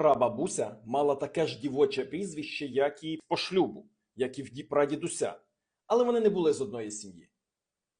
Прабабуся мала таке ж дівоче прізвище, як і по шлюбу, як і в ді- прадідуся. Але вони не були з одної сім'ї.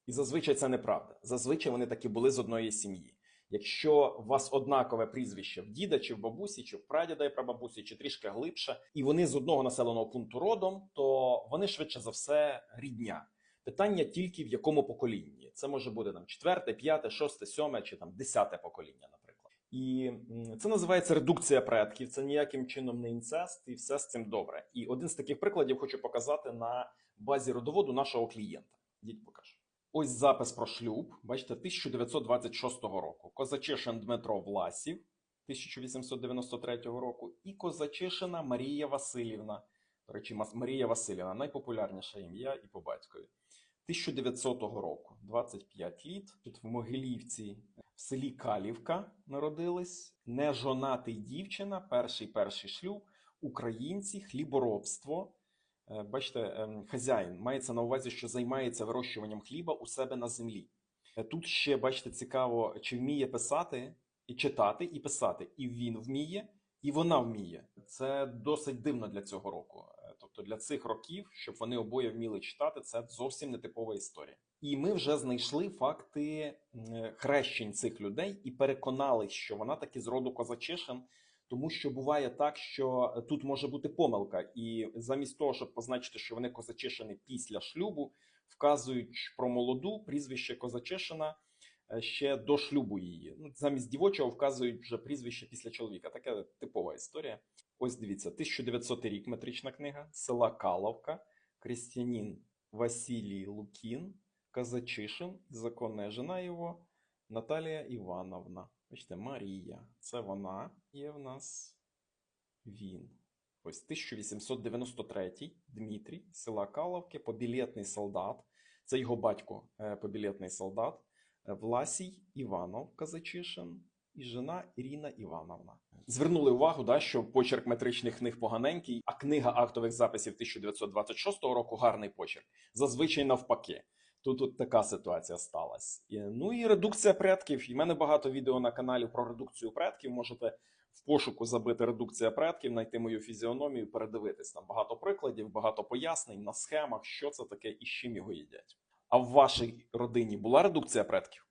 І зазвичай це неправда. Зазвичай вони таки були з одної сім'ї. Якщо у вас однакове прізвище в діда, чи в бабусі, чи в прадіда і прабабусі, чи трішки глибше, і вони з одного населеного пункту родом, то вони швидше за все рідня. Питання тільки в якому поколінні. Це може бути там четверте, п'яте, шосте, сьоме чи там десяте покоління, наприклад. І це називається редукція предків. Це ніяким чином не інцест, і все з цим добре. І один з таких прикладів хочу показати на базі родоводу нашого клієнта. Діть покажу. Ось запис про шлюб. Бачите, 1926 року. Козачишин Дмитро Власів 1893 року, і Козачишина Марія Васильівна. До речі, Марія Васильівна найпопулярніше ім'я і по батькові. 1900 року, 25 літ. Тут в Могилівці, в селі Калівка народились. Нежонатий дівчина, перший перший шлюб, українці, хліборобство. Е, Бачите, ем, хазяїн мається на увазі, що займається вирощуванням хліба у себе на землі. Е, Тут ще, бачите, цікаво, чи вміє писати і читати, і писати. І він вміє, і вона вміє. Це досить дивно для цього року. Тобто для цих років, щоб вони обоє вміли читати, це зовсім не типова історія. І ми вже знайшли факти хрещень цих людей і переконались, що вона таки з роду Козачишин, тому що буває так, що тут може бути помилка, і замість того, щоб позначити, що вони Козачишини після шлюбу, вказують про молоду прізвище Козачишина ще до шлюбу її. Ну, замість дівочого вказують вже прізвище після чоловіка. Така типова історія. Ось дивіться, 1900 рік метрична книга, села Каловка, крестьянин Василій Лукін, Казачишин, законна жена його Наталія Івановна. Бачите, Марія. Це вона є в нас він. Ось 1893 Дмитрій, села Каловки, побілетний солдат. Це його батько, е, побілетний солдат. Е, Власій Іванов Казачишин і жена Ірина Івановна. Звернули увагу, да, що почерк метричних книг поганенький, а книга актових записів 1926 року гарний почерк. Зазвичай навпаки. Тут, тут така ситуація сталася. Ну і редукція предків. І в мене багато відео на каналі про редукцію предків. Можете в пошуку забити редукція предків, знайти мою фізіономію, передивитись. Там багато прикладів, багато пояснень на схемах, що це таке і з чим його їдять. А в вашій родині була редукція предків?